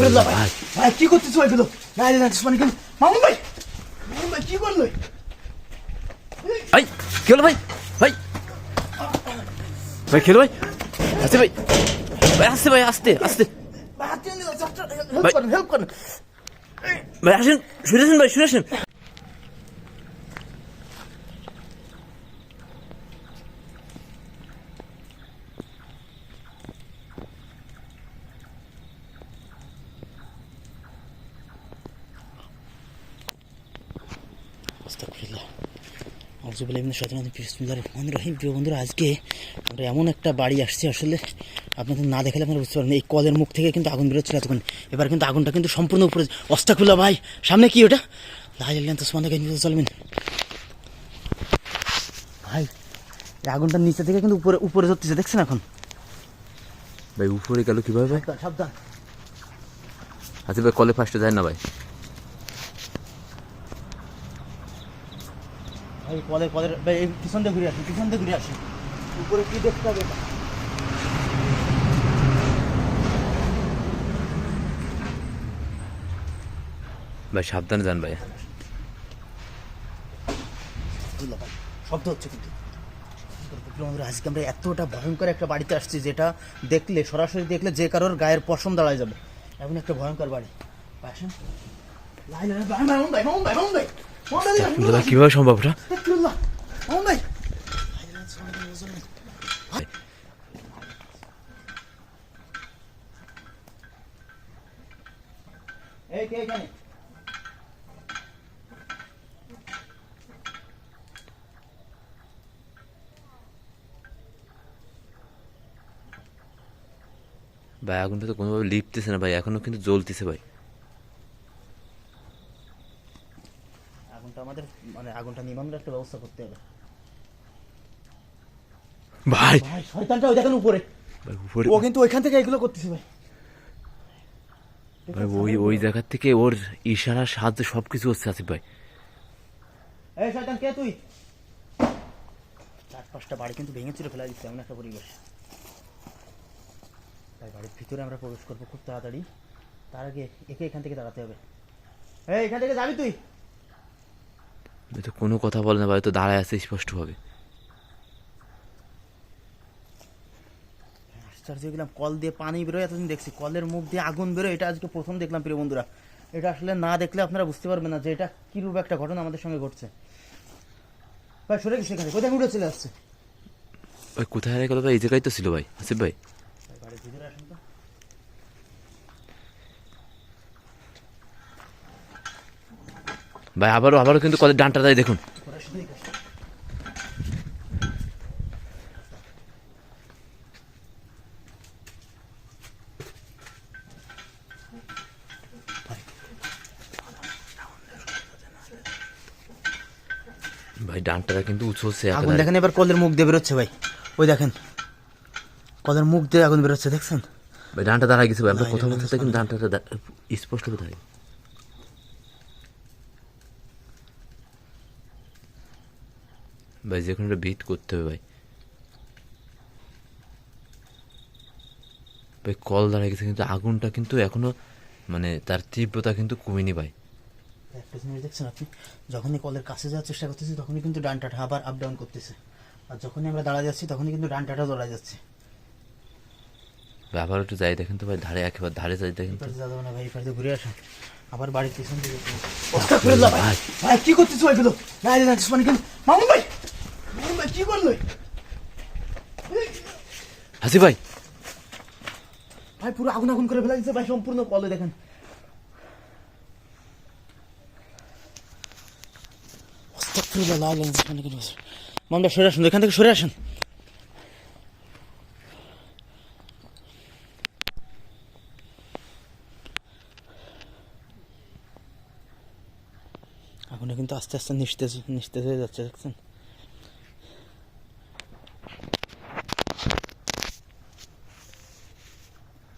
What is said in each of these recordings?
আস্তাগফিরুল্লাহ ভাই। ভাই কি করতেছ ভাই গুলো না রে না মানে কিন্তু মামুন ভাই! মামুন ভাই কি করল? ভাই কি হলো ভাই? ভাই। ভাই খেলো ভাই? আসতে ভাই। ভাই আসতে ভাই আসতে আসতে। ভাই আসেন শুনে ভাই শুনে রহিম। প্রিয় বন্ধুরা আজকে আমরা এমন একটা বাড়ি আসছি আসলে আপনাদের না দেখালে আপনারা বুঝতে পারবেন এই কলের মুখ থেকে কিন্তু আগুন বেরোচ্ছিল এতক্ষণ। এবার কিন্তু আগুনটা কিন্তু সম্পূর্ণ উপরে অস্তাগফিরুল্লাহ ভাই সামনে কি ওটা? লা ইলাহা ইল্লাল্লাহ সুবহানাকা ইন্নী চলবেন। ভাই আগুনটা নিচে থেকে কিন্তু উপরে উপরে ধরতেছে দেখছেন এখন? ভাই উপরে গেল কীভাবে ভাই? সাবধান আচ্ছা ভাই কলে ফার্স্টে যায় না ভাই। ভাই কলে কলের ভাই এই পিছন দিয়ে ঘুরে আসি পিছন দিয়ে ঘুরে আসি। উপরে কি দেখতে হবে? ভাই সাবধানে যান ভাই শব্দ হচ্ছে কিন্তু। বন্ধুরা, আজকে আমরা এতটা ভয়ঙ্কর একটা বাড়িতে আসছি যেটা দেখলে সরাসরি দেখলে যে কারোর গায়ের পশম দাঁড়ায় যাবে। এমন একটা ভয়ঙ্কর বাড়ি। আসেন। ভাই, ভাই, ভাই, ভাই, ভাই। কীভাবে সম্ভব এটা? ভাই। এই কে এখানে? ভাই আগুনটা তো কোনোভাবে লিপতেছে না ভাই এখনও কিন্তু জ্বলতেছে ভাই। আগুনটা আমাদের মানে আগুনটা নিবানোর একটা ব্যবস্থা করতে হবে। ভাই। ভাই শয়তানটা ওই দেখেন উপরে। ভাই উপরে। ও কিন্তু ওইখান থেকে এগুলো করতেছে ভাই। ভাই ওই ওই জায়গার থেকে ওর ইশারা সাহায্য সব কিছু হচ্ছে আসিফ ভাই। এই শয়তান কে তুই? চার পাঁচটা বাড়ি কিন্তু ভেঙে চুরে ফেলা দিচ্ছে এমন একটা পরিবেশ। তাই বাড়ির ভিতরে আমরা প্রবেশ করব খুব তাড়াতাড়ি। তার আগে একে এখান থেকে দাঁড়াতে হবে। এই এখান থেকে যাবি তুই? তো কোনো কথা বলে না ভাই তো দাঁড়ায় আছে স্পষ্টভাবে। আশ্চর্য গেলাম কল দিয়ে পানি বেরোয় এতদিন দেখছি। কলের মুখ দিয়ে আগুন বেরোয় এটা আজকে প্রথম দেখলাম প্রিয় বন্ধুরা। এটা আসলে না দেখলে আপনারা বুঝতে পারবেন না যে এটা কিরূপ একটা ঘটনা আমাদের সঙ্গে ঘটছে। ভাই সরে গেছে এখানে কোথায় উঠে চলে আসছে? ভাই কোথায় গেল ভাই এই জায়গায় তো ছিল ভাই আসিফ ভাই ভাই, বাড়ির ভিতরে আসুন তো ভাই আবারও আবারও কিন্তু কলের ডানটা দেয় দেখুন। ভাই ডানটাটা কিন্তু উঁচু হচ্ছে আগুন দেখেন এবার কলের মুখ দিয়ে বেরোচ্ছে ভাই। ওই দেখেন কলের মুখ দিয়ে আগুন বেরোচ্ছে দেখছেন? ভাই ডানটা দাঁড়ায় গেছে ভাই। আমরা না, কথা এটা বলতে কিন্তু ডানটাটা স্পষ্ট কোথায় ভাই যে কোনো একটা বিট করতে হবে ভাই। ভাই কল দাঁড়ায় গেছে কিন্তু আগুনটা কিন্তু এখনও মানে তার তীব্রতা কিন্তু কমেনি ভাই। একটা জিনিস দেখছেন আপনি? যখনই কলের কাছে যাওয়ার চেষ্টা করতেছি তখনই কিন্তু ডানটাটা আবার আপ ডাউন করতেছে। আর যখনই আমরা দাঁড়া যাচ্ছি তখনই কিন্তু ডানটাটাও দৌড়া যাচ্ছে। ভাই আবার একটু যাই দেখেন তো ভাই ধারে একেবারে ধারে যাই দেখেন তো। যাব না ভাই এপারে ঘুরে আসুন। আবার বাড়ির পিছন দিকে। ভাই ভাই। কি করতেছ ভাই গুলো না মানে কিন্তু মামুন ভাই! কি করল? হাসি ভাই। ভাই পুরো আগুন আগুন করে ফেলা দিচ্ছে ভাই সম্পূর্ণ কলে দেখেন। মামলা সরে আসুন এখান থেকে সরে আসুন। আগুনটা কিন্তু আস্তে আস্তে নিস্তেজ নিস্তেজ হয়ে যাচ্ছে দেখছেন?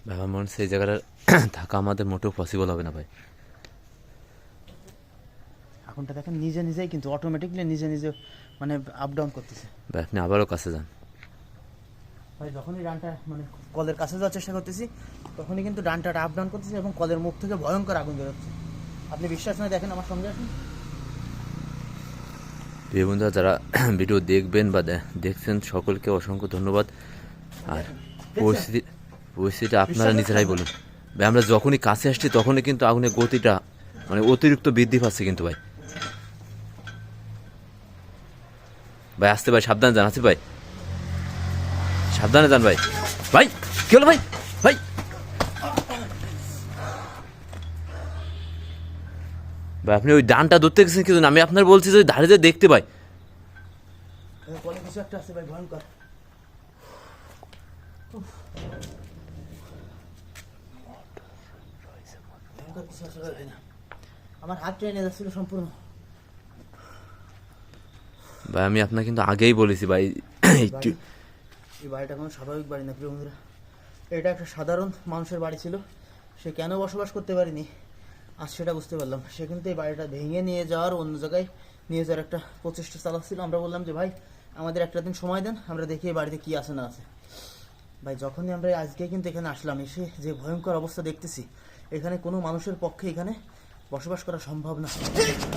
ভাই আমার মনে এই জায়গাটা থাকা আমাদের মোটেও পসিবল হবে না ভাই। এখনটা দেখেন নিজে নিজেই কিন্তু অটোমেটিকলি নিজে নিজে মানে আপ ডাউন করতেছে। ভাই আপনি আবারও কাছে যান। ভাই যখনই রানটা মানে কলের কাছে যাওয়ার চেষ্টা করতেছি তখনই কিন্তু ডানটাটা আপ ডাউন করতেছে এবং কলের মুখ থেকে ভয়ঙ্কর আগুন বেরোচ্ছে। আপনি বিশ্বাস নয় দেখেন আমার সঙ্গে আসুন প্রিয় বন্ধুরা যারা ভিডিও দেখবেন বা দেখছেন সকলকে অসংখ্য ধন্যবাদ। আর পরিস্থিতি পরিস্থিতি আপনারা নিজেরাই বলুন। ভাই আমরা যখনই কাছে আসছি তখনই কিন্তু আগুনের গতিটা মানে অতিরিক্ত বৃদ্ধি পাচ্ছে কিন্তু ভাই। ভাই আসতে ভাই সাবধানে যান আসিফ ভাই। সাবধানে যান ভাই। ভাই কি হলো ভাই? ভাই। ভাই আপনি ওই ডানটা ধরতে গেছেন কিন্তু আমি আপনার বলছি যে ধারে যে দেখতে পাই কিছু একটা আছে ভাই ভয়ঙ্কর। উফ। কিছু এখানে। আমার হাত ট্রেনে যাচ্ছিল সম্পূর্ণ। ভাই আমি আপনাকে কিন্তু আগেই বলেছি ভাই একটু এই বাড়িটা কোনো স্বাভাবিক বাড়ি না প্রিয় বন্ধুরা। এটা একটা সাধারণ মানুষের বাড়ি ছিল। সে কেন বসবাস করতে পারেনি? আজ সেটা বুঝতে পারলাম। সে কিন্তু এই বাড়িটা ভেঙে নিয়ে যাওয়ার অন্য জায়গায় নিয়ে যাওয়ার একটা প্রচেষ্টা চালাচ্ছিল। আমরা বললাম যে ভাই আমাদের একটা দিন সময় দেন আমরা দেখি এই বাড়িতে কি আছে না আছে। ভাই যখনই আমরা আজকে কিন্তু এখানে আসলাম এসে যে ভয়ঙ্কর অবস্থা দেখতেছি এখানে কোনো মানুষের পক্ষে এখানে বসবাস করা সম্ভব না।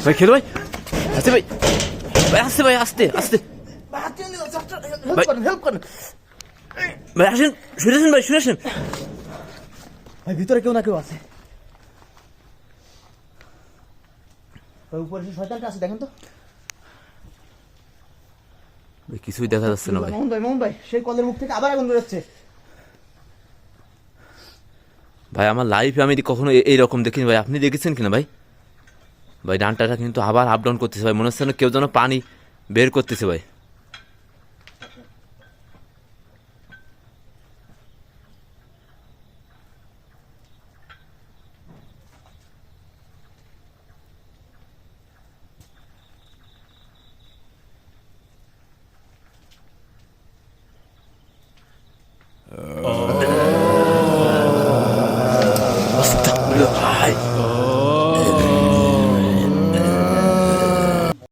ভাই খেলো ভাই। আসতে ভাই। ভাই আসতে ভাই আসতে আসতে হেল্প ভাই- করেন হেল্প করেন ভাই আসেন শুনে আসেন ভাই শুনে আসেন। ভাই ভিতরে কেউ না কেউ আছে। ভাই উপরে শয়তানটা আছে দেখেন তো। কিছুই দেখা যাচ্ছে না ভাই। মোহন ভাই মোহন ভাই সেই কলের মুখ থেকে আবার আগুন বেরোচ্ছে ভাই, আমার লাইফে আমি কখনো এইরকম দেখিনি ভাই। আপনি দেখেছেন কিনা ভাই? ভাই ডানটাটা কিন্তু আবার আপ ডাউন করতেছে ভাই। মনে হচ্ছে কেউ যেন পানি বের করতেছে ভাই।